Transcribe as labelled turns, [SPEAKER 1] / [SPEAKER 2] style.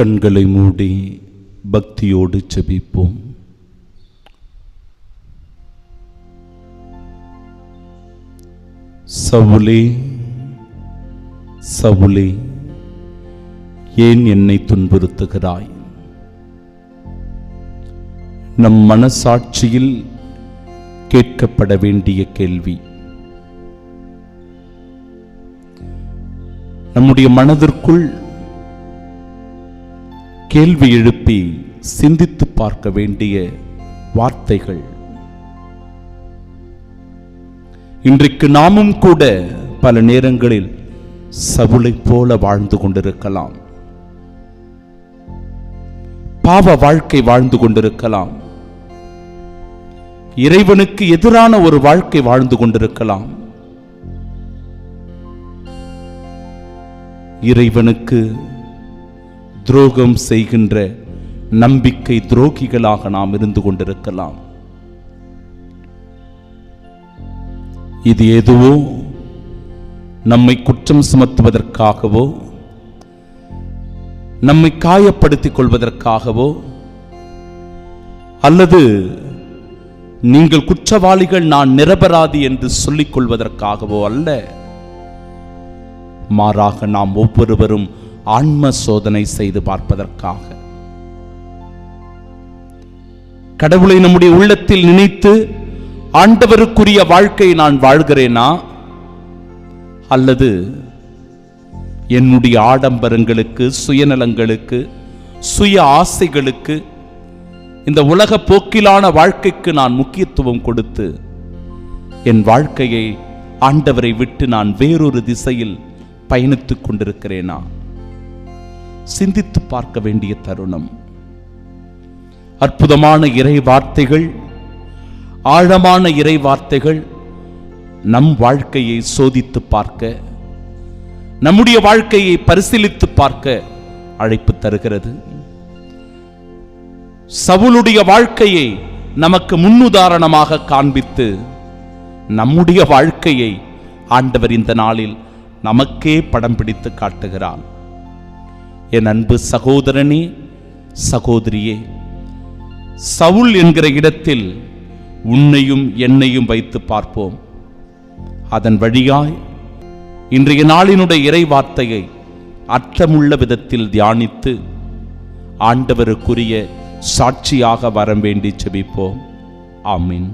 [SPEAKER 1] கண்களை மூடி பக்தியோடு செபிப்போம் சவுலே சவுலே ஏன் என்னை துன்புறுத்துகிறாய்? நம் மனசாட்சியில் கேட்கப்பட வேண்டிய கேள்வி. நம்முடைய மனதிற்குள் கேள்வி எழுப்பி சிந்தித்து பார்க்க வேண்டிய வார்த்தைகள். இன்றைக்கு நாமும் கூட பல நேரங்களில் சவுளை போல வாழ்ந்து கொண்டிருக்கலாம். பாவ வாழ்க்கை வாழ்ந்து கொண்டிருக்கலாம். இறைவனுக்கு எதிரான ஒரு வாழ்க்கை வாழ்ந்து கொண்டிருக்கலாம். இறைவனுக்கு துரோகம் செய்கின்ற நம்பிக்கை துரோகிகளாக நாம் இருந்து கொண்டிருக்கலாம். இது எதுவோ நம்மை குற்றம் சுமத்துவதற்காகவோ நம்மை காயப்படுத்திக் கொள்வதற்காகவோ அல்லது நீங்கள் குற்றவாளிகள் நான் நிரபராதி என்று சொல்லிக் கொள்வதற்காகவோ அல்ல. மாறாக நாம் ஒவ்வொருவரும் ஆன்ம சோதனை செய்து பார்ப்பதற்காக. கடவுளை நம்முடைய உள்ளத்தில் நினைத்து ஆண்டவருக்குரிய வாழ்க்கை நான் வாழ்கிறேனா? அல்லது என்னுடைய ஆடம்பரங்களுக்கு சுயநலங்களுக்கு சுய ஆசைகளுக்கு இந்த உலக போக்கிலான வாழ்க்கைக்கு நான் முக்கியத்துவம் கொடுத்து என் வாழ்க்கையை ஆண்டவரை விட்டு நான் வேறொரு திசையில் பயணித்துக் கொண்டிருக்கிறேனா? சிந்தித்து பார்க்க வேண்டிய தருணம். அற்புதமான இறை வார்த்தைகள் ஆழமான இறை வார்த்தைகள் நம் வாழ்க்கையை சோதித்து பார்க்க நம்முடைய வாழ்க்கையை பரிசீலித்து பார்க்க அழைப்பு தருகிறது. சவுளுடைய வாழ்க்கையை நமக்கு முன்னுதாரணமாக காண்பித்து நம்முடைய வாழ்க்கையை ஆண்டவர் இந்த நாளில் நமக்கே படம் பிடித்து காட்டுகிறான் என் அன்பு சகோதரனே சகோதரியே சவுல் என்கிற இடத்தில் உன்னையும் என்னையும் வைத்து பார்ப்போம். அதன் வழியாய் இன்றைய நாளினுடைய இறை வார்த்தையை அர்த்தமுள்ள விதத்தில் தியானித்து ஆண்டவருக்குரிய சாட்சியாக வரம் வேண்டி செபிப்போம். ஆமீன்.